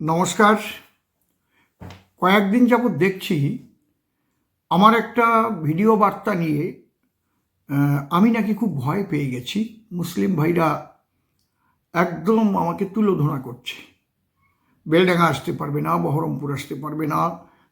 নমস্কার। কয়েকদিন যাবৎ দেখছি আমার একটা ভিডিও বার্তা নিয়ে আমি নাকি খুব ভয় পেয়ে গেছি। মুসলিম ভাইরা একদম আমাকে তুলোধনা করছে। বেলডাঙ্গা আসতে পারবে না, বহরমপুর আসতে পারবে না,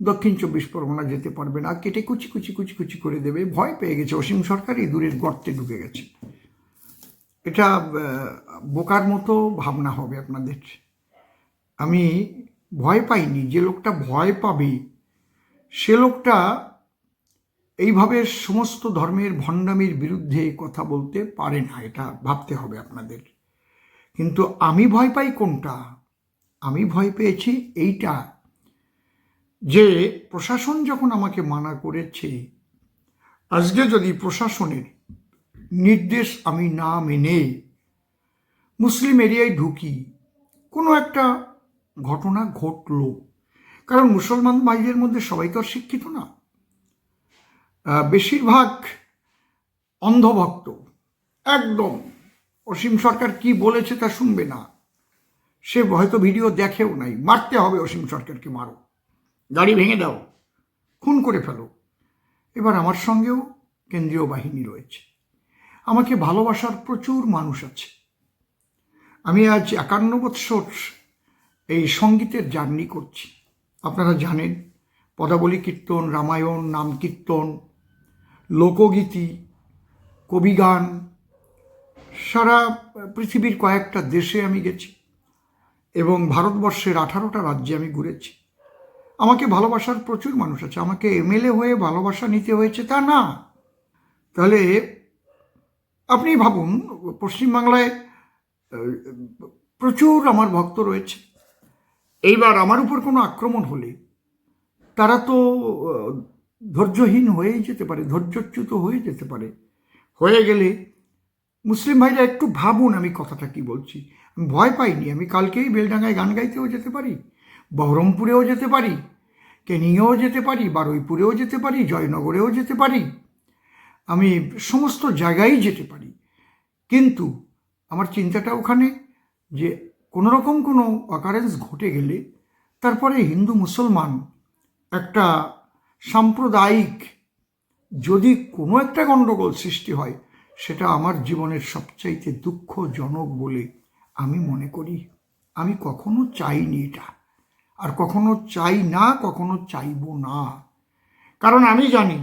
দক্ষিণ চব্বিশ পরগনা যেতে পারবে না, কেটে কুচি কুচি কুচি কুচি করে দেবে। ভয় পেয়ে গেছে, অসীম সরকারই দূরের গর্তে ঢুকে গেছে। এটা বোকার মতো ভাবনা হবে আপনাদের। আমি ভয় পাইনি, যে লোকটা ভয় পাবে, সে লোকটা এইভাবে সমস্ত ধর্মের ভণ্ডামির বিরুদ্ধে কথা বলতে পারে না, এটা ভাবতে হবে আপনাদের। কিন্তু আমি ভয় পাই কোনটা? আমি ভয় পেয়েছি এইটা, যে প্রশাসন যখন আমাকে মানা করেছে, আজকে যদি প্রশাসনের নির্দেশ আমি না মেনে মুসলিম এরিয়ায় ঢুকি, কোনো একটা ঘটনা ঘটলো। কারণ মুসলমান ভাইদের মধ্যে সবাই তো শিক্ষিত না। বেশিরভাগ অন্ধভক্ত। একদম। অসীম সরকার কি বলেছে তা শুনবে না। সে হয়তো ভিডিও দেখেও নাই। মারতে হবে অসীম সরকারকে মারো। গাড়ি ভেঙে দাও। খুন করে ফেলো। এবার আমার সঙ্গেও কেন্দ্রীয় বাহিনী রয়েছে। আমাকে ভালোবাসার প্রচুর মানুষ আছে। আমি আজ একান্ন বৎসর এই সঙ্গীতের জার্নি করছি। আপনারা জানেন, পদাবলী কীর্তন, রামায়ণ, নাম কীর্তন, লোকগীতি, কবিগান, সারা পৃথিবীর কয়েকটা দেশে আমি গেছি এবং ভারতবর্ষের আঠারোটা রাজ্যে আমি ঘুরেছি। আমাকে ভালোবাসার প্রচুর মানুষ আছে। আমাকে এমএলএ হয়ে ভালোবাসা নিতে হয়েছে তা না। তাহলে আপনি ভাবুন, পশ্চিমবাংলায় প্রচুর আমার ভক্ত রয়েছে। এইবার আমার উপর কোনো আক্রমণ হলে তারা তো ধৈর্যহীন হয়েই যেতে পারে, ধৈর্যচ্যুত হয়ে যেতে পারে। হয়ে গেলে মুসলিম ভাইরা একটু ভাবুন আমি কথাটা কি বলছি। আমি ভয় পাইনি, আমি কালকেই বেলডাঙ্গায় গান গাইতেও যেতে পারি, বহরমপুরেও যেতে পারি, কেনিয়াও যেতে পারি, বারুইপুরেও যেতে পারি, জয়নগরেও যেতে পারি। আমি সমস্ত জায়গায় যেতে পারি। কিন্তু আমার চিন্তাটা ওখানে যে কোনো রকম কোনো অকারেন্স ঘটে গেলে তারপরে হিন্দু মুসলমান একটা সাম্প্রদায়িক যদি কোনো একটা গণ্ডগোল সৃষ্টি হয়, সেটা আমার জীবনের সবচাইতে দুঃখজনক বলে আমি মনে করি। আমি কখনো চাইনি এটা, আর কখনো চাই না, কখনো চাইব না। কারণ আমি জানি,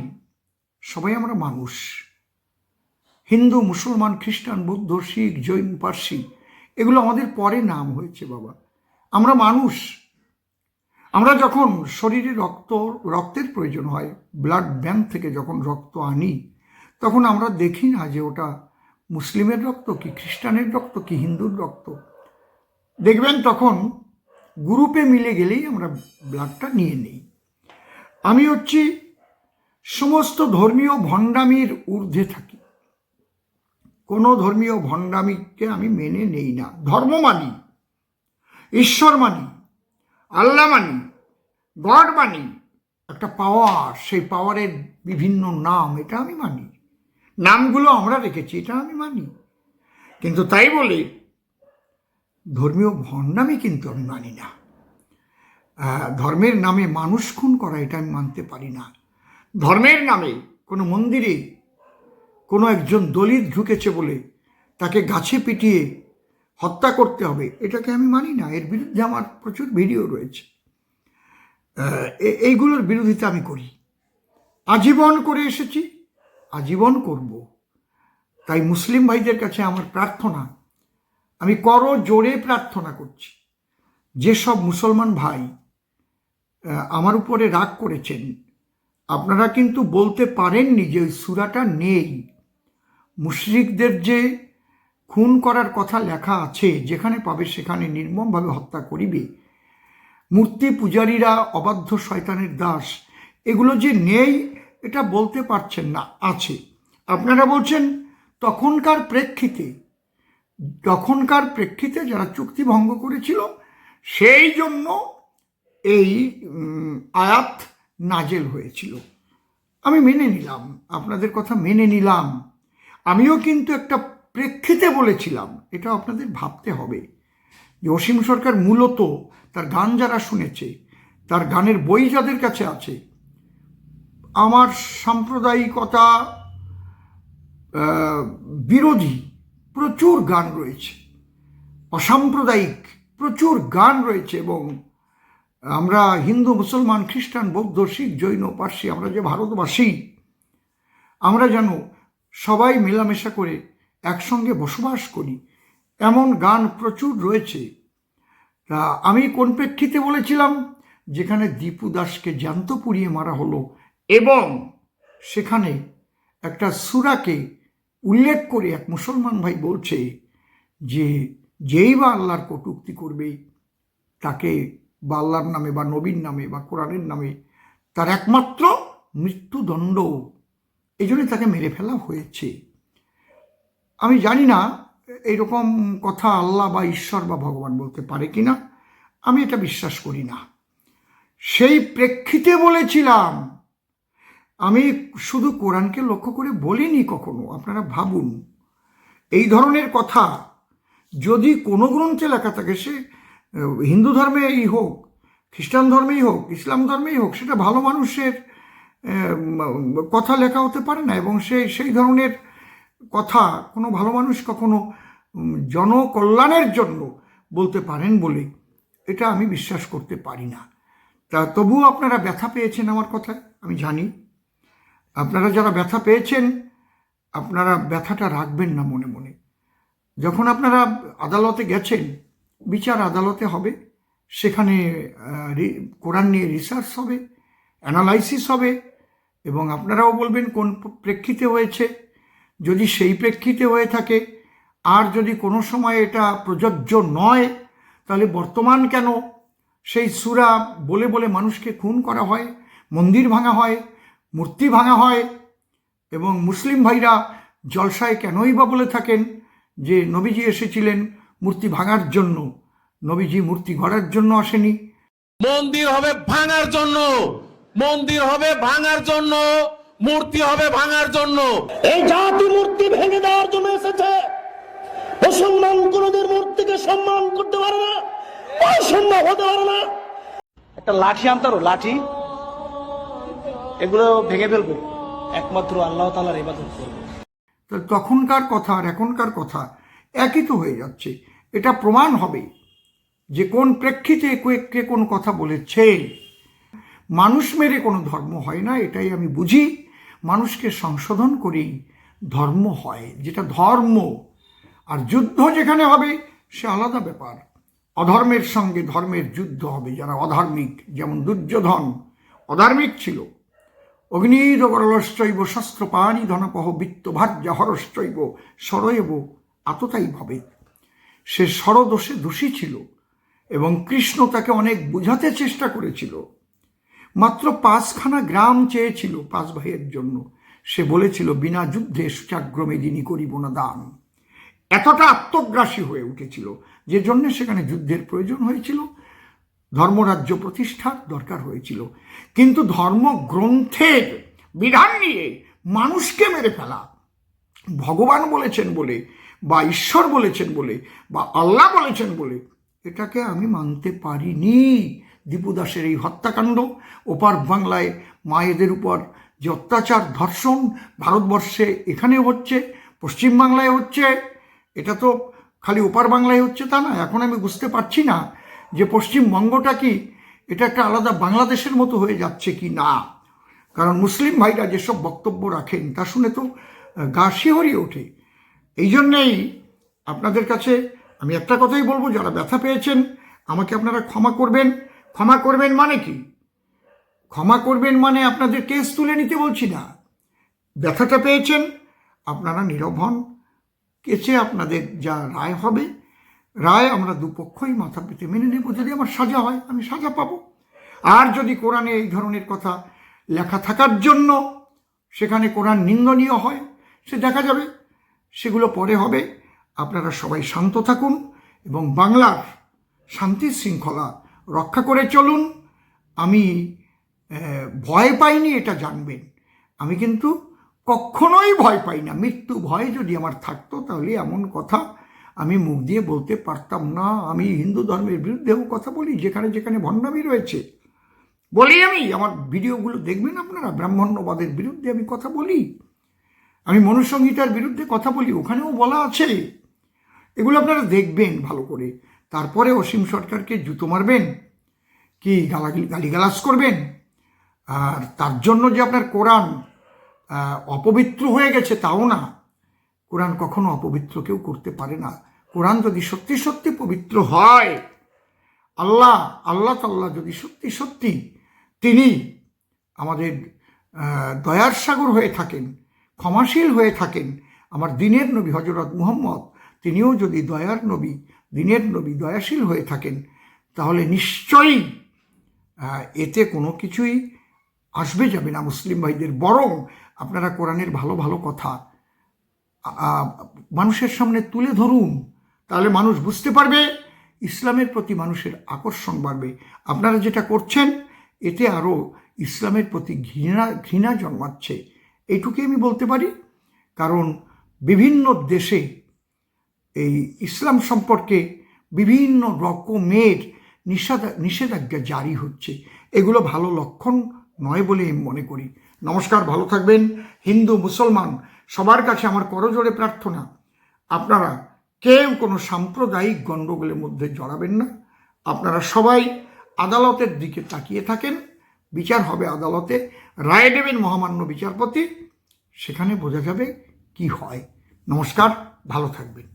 সবাই আমরা মানুষ। হিন্দু, মুসলমান, খ্রিস্টান, বৌদ্ধ, শিখ, জৈন, পার্সি এগুলো আমাদের পরে নাম হয়েছে, বাবা। আমরা মানুষ। আমরা যখন শরীরে রক্ত, রক্তের প্রয়োজন হয় ব্লাড ব্যাংক থেকে যখন রক্ত আনি, তখন আমরা দেখি না যে ওটা মুসলিমের রক্ত কি খ্রিস্টানের রক্ত কি হিন্দুর রক্ত। দেখবেন তখন গ্রুপে মিলে গেলেই আমরা ব্লাডটা নিয়ে নিই। আমি হচ্ছি সমস্ত ধর্মীয় ভণ্ডামির ঊর্ধ্বে থাকি। কোনো ধর্মীয় ভণ্ডামিকে আমি মেনে নেই না। ধর্ম মানি, ঈশ্বর মানি, আল্লাহ মানি, গড মানি। একটা পাওয়ার, সেই পাওয়ারের বিভিন্ন নাম, এটা আমি মানি। নামগুলো আমরা রেখেছি, এটা আমি মানি। কিন্তু তাই বলে ধর্মীয় ভণ্ডামি কিন্তু আমি মানি না। ধর্মের নামে মানুষ খুন করা এটা আমি মানতে পারি না। ধর্মের নামে কোনো মন্দিরে কোনো একজন দলিত ঢুকেছে বলে তাকে গাছে পিটিয়ে হত্যা করতে হবে, এটাকে আমি মানি না। এর বিরুদ্ধে আমার প্রচুর ভিডিও রয়েছে। এইগুলোর বিরোধিতা আমি করি। আজীবন করে এসেছি, আজীবন করব। তাই মুসলিম ভাইদের কাছে আমার প্রার্থনা, আমি করো জোরে প্রার্থনা করছি। যেসব মুসলমান ভাই আমার উপরে রাগ করেছেন, আপনারা কিন্তু বলতে পারেননি যে ওই সুরাটা নেই। মুশরিকদের যে খুন করার কথা লেখা আছে, যেখানে পাবে সেখানে নির্মমভাবে হত্যা করিবে। মূর্তি পূজারীরা অবাধ্য শয়তানের দাস। এগুলো যে নেই, এটা বলতে পারছেন না, আছে। আপনারা বলছেন, তখনকার প্রেক্ষিতে তখনকার প্রেক্ষিতে যারা চুক্তি ভঙ্গ করেছিল, সেই জন্য এই আয়াত নাজেল হয়েছিল। আমি মেনে নিলাম, আপনাদের কথা মেনে নিলাম। আমিও কিন্তু একটা প্রেক্ষিতে বলেছিলাম এটা আপনাদের ভাবতে হবে। যে অসীম সরকার মূলত তার গান যারা শুনেছে, তার গানের বই যাদের কাছে আছে, আমার সাম্প্রদায়িকতা বিরোধী প্রচুর গান রয়েছে। অসাম্প্রদায়িক প্রচুর গান রয়েছে এবং আমরা হিন্দু, মুসলমান, খ্রিস্টান, বৌদ্ধ, শিখ, জৈন, পার্সি, আমরা যে ভারতবাসী, আমরা যেন সবাই মেলামেশা করে একসঙ্গে বসবাস করি। এমন গান প্রচুর রয়েছে। তা আমি কোন প্রেক্ষিতে বলেছিলাম? যেখানে দীপু দাসকে জ্যান্ত পুড়িয়ে মারা হলো এবং সেখানে একটা সুরাকে উল্লেখ করে এক মুসলমান ভাই বলছে যে, যেই বা আল্লাহর কটুক্তি করবে, তাকে বা আল্লাহর নামে বা নবীর নামে বা কোরআনের নামে তার একমাত্র মৃত্যুদণ্ড এই জন্য তাকে মেরে ফেলা হয়েছে। আমি জানি না এইরকম কথা আল্লাহ বা ঈশ্বর বা ভগবান বলতে পারে কি না আমি এটা বিশ্বাস করি না। সেই প্রেক্ষিতে বলেছিলাম, আমি শুধু কোরআনকে লক্ষ্য করে বলিনি কখনো, আপনারা ভাবুন। এই ধরনের কথা যদি কোনো গ্রন্থে লেখা থাকে, সে হিন্দু ধর্মেই হোক, খ্রিস্টান ধর্মেই হোক, ইসলাম ধর্মেই হোক, সেটা ভালো মানুষের কথা লেখা হতে পারে না এবং সেই সেই ধরনের কথা কোনো ভালো মানুষ কখনো জনকল্যাণের জন্য বলতে পারেন বলে এটা আমি বিশ্বাস করতে পারি না। তা তবুও আপনারা ব্যথা পেয়েছেন আমার কথায়? আমি জানি। আপনারা যারা ব্যথা পেয়েছেন, আপনারা ব্যথাটা রাখবেন না মনে মনে। যখন আপনারা আদালতে গেছেন, বিচার আদালতে হবে, সেখানে কোরআন নিয়ে রিসার্চ হবে অ্যানালাইসিস হবে এবং আপনারাও বলবেন কোন প্রেক্ষিতে হয়েছে। যদি সেই প্রেক্ষিতে হয়ে থাকে, আর যদি কোনো সময় এটা প্রযোজ্য নয়, তাহলে বর্তমান কেন? সেই সুরা বলে বলে মানুষকে খুন করা হয়, মন্দির ভাঙা হয়, মূর্তি ভাঙা হয় এবং মুসলিম ভাইরা জলসায় কেনই বা বলে থাকেন যে নবীজি এসেছিলেন মূর্তি ভাঙার জন্য। নবীজি মূর্তি গড়ার জন্য আসেনি। মন্দির হবে ভাঙার জন্য। মন্দির হবে ভাঙার জন্য মূর্তি হবে ভাঙার জন্য। এই জাতি মূর্তি ভেঙে দেওয়ার জন্য এসেছে। মুসলমান কোনদের মূর্তিকে সম্মান করতে পারে না অসম্ভব হতে পারে না। একটা লাঠি আনতারো লাঠি? এগুলো ভেঙে ফেলব। একমাত্র আল্লাহ তালার ইবাদত। করব তো তখনকার কথা আর এখনকার কথা একই তো হয়ে যাচ্ছে। এটা প্রমাণ হবে যে কোন প্রেক্ষিতে কে- কে কোন কথা বলেছে মানুষ মেরে কোনো ধর্ম হয় না, এটাই আমি বুঝি। মানুষকে সংশোধন করেই ধর্ম হয়, যেটা ধর্ম। আর যুদ্ধ যেখানে হবে, সে আলাদা ব্যাপার। অধর্মের সঙ্গে ধর্মের যুদ্ধ হবে, যারা অধার্মিক, যেমন দুর্যোধন, অধার্মিক ছিল। অগ্নিদগরলশ্চৈব শস্ত্রপাণি ধনপহ বৃত্ত ভার্যা হরশ্চৈব সরয়েব আততাই ভাবে। সে সরদোষে দোষী ছিল এবং কৃষ্ণ তাকে অনেক বোঝাতে চেষ্টা করেছিল। মাত্র পাঁচখানা গ্রাম চেয়েছিল পাঁচ ভাইয়ের জন্য। সে বলেছিল, বিনা যুদ্ধে সুচাগ্রমে যিনি করিব না দান। এতটা আত্মগ্রাসী হয়ে উঠেছিল যে জন্যে সেখানে যুদ্ধের প্রয়োজন হয়েছিল। ধর্মরাজ্য প্রতিষ্ঠার দরকার হয়েছিল। কিন্তু ধর্মগ্রন্থের বিধান নিয়ে মানুষকে মেরে ফেলা, ভগবান বলেছেন বলে, বা ঈশ্বর বলেছেন বলে, বা আল্লাহ বলেছেন বলে, এটাকে আমি মানতে পারিনি। দীপু দাসের এই হত্যাকাণ্ড, ওপার বাংলায় মায়েদের উপর যে অত্যাচার, ধর্ষণ ভারতবর্ষে এখানেও হচ্ছে পশ্চিমবাংলায় হচ্ছে, এটা তো খালি ওপার বাংলায় হচ্ছে তা না, এখন আমি বুঝতে পারছি না যে পশ্চিমবঙ্গটা কি, এটা একটা আলাদা বাংলাদেশের মতো হয়ে যাচ্ছে কি না। কারণ মুসলিম ভাইরা যেসব বক্তব্য রাখেন, তা শুনে তো গা শিহরিয়ে ওঠে। এই জন্যেই আপনাদের কাছে আমি একটা কথাই বলব, যারা ব্যথা পেয়েছেন, আমাকে আপনারা ক্ষমা করবেন। ক্ষমা করবেন মানে কি? ক্ষমা করবেন মানে আপনাদের কেস তুলে নিতে বলছি না। ব্যথাটা পেয়েছেন, আপনারা নীরব হন। কেসে আপনাদের যা রায় হবে, রায় আমরা দুপক্ষই মাথা পেতে মেনে নেব। যদি আমার সাজা হয়, আমি সাজা পাবো। আর যদি কোরআনে এই ধরনের কথা লেখা থাকার জন্য সেখানে কোরআন নিন্দনীয় হয়, সে দেখা যাবে। সেগুলো পরে হবে। আপনারা সবাই শান্ত থাকুন এবং বাংলার শান্তি শৃঙ্খলা রক্ষা করে চলুন। আমি ভয় পাইনি, এটা জানবেন। আমি কিন্তু কখনোই ভয় পাই না। মৃত্যু ভয় যদি আমার থাকতো, তাহলে এমন কথা আমি মুখ দিয়ে বলতে পারতাম না। আমি হিন্দু ধর্মের বিরুদ্ধেও কথা বলি, যেখানে যেখানে ভণ্ডামি রয়েছে। বলি আমি, আমার ভিডিওগুলো দেখবেন আপনারা? ব্রাহ্মণ্যবাদের বিরুদ্ধে আমি কথা বলি। আমি মনুসংহিতার বিরুদ্ধে কথা বলি, ওখানেও বলা আছে। এগুলো আপনারা দেখবেন ভালো করে। তারপরে অসীম সরকারকে জুতো মারবেন, কি গালাগালি, গালিগালাজ করবেন? আর তার জন্য যে আপনার কোরআন অপবিত্র হয়ে গেছে তাও না। কোরআন কখনো অপবিত্র কেউ করতে পারে না। কোরআন যদি সত্যি সত্যি পবিত্র হয়, আল্লাহ আল্লাহ তাল্লাহ যদি সত্যি সত্যি তিনি আমাদের দয়ার সাগর হয়ে থাকেন, ক্ষমাশীল হয়ে থাকেন, আমার দিনের নবী হজরত মুহম্মদ, তিনিও যদি দয়ার নবী দিনের নবী দয়াশীল হয়ে থাকেন, তাহলে নিশ্চয়ই এতে কোনো কিছুই আসবে যাবে না। মুসলিম ভাইদের বরং আপনারা কোরআনের ভালো ভালো কথা মানুষের সামনে তুলে ধরুন, তাহলে মানুষ বুঝতে পারবে, ইসলামের প্রতি মানুষের আকর্ষণ বাড়বে। আপনারা যেটা করছেন, এতে আরও ইসলামের প্রতি ঘৃণা ঘৃণা জন্মাচ্ছে। এইটুকুই আমি বলতে পারি, কারণ বিভিন্ন দেশে এই ইসলাম সম্পর্কে বিভিন্ন রকমের নিষেধা, নিষেধাজ্ঞা জারি হচ্ছে। এগুলো ভালো লক্ষণ নয় বলে আমি মনে করি। নমস্কার, ভালো থাকবেন। হিন্দু, মুসলমান, সবার কাছে আমার করজোড়ে প্রার্থনা, আপনারা কেউ কোনো সাম্প্রদায়িক গণ্ডগোলের মধ্যে জড়াবেন না। আপনারা সবাই আদালতের দিকে তাকিয়ে থাকেন। বিচার হবে আদালতে। রায় দেবেন মহামান্য বিচারপতি। সেখানে বোঝা যাবে কি হয়। নমস্কার, ভালো থাকবেন।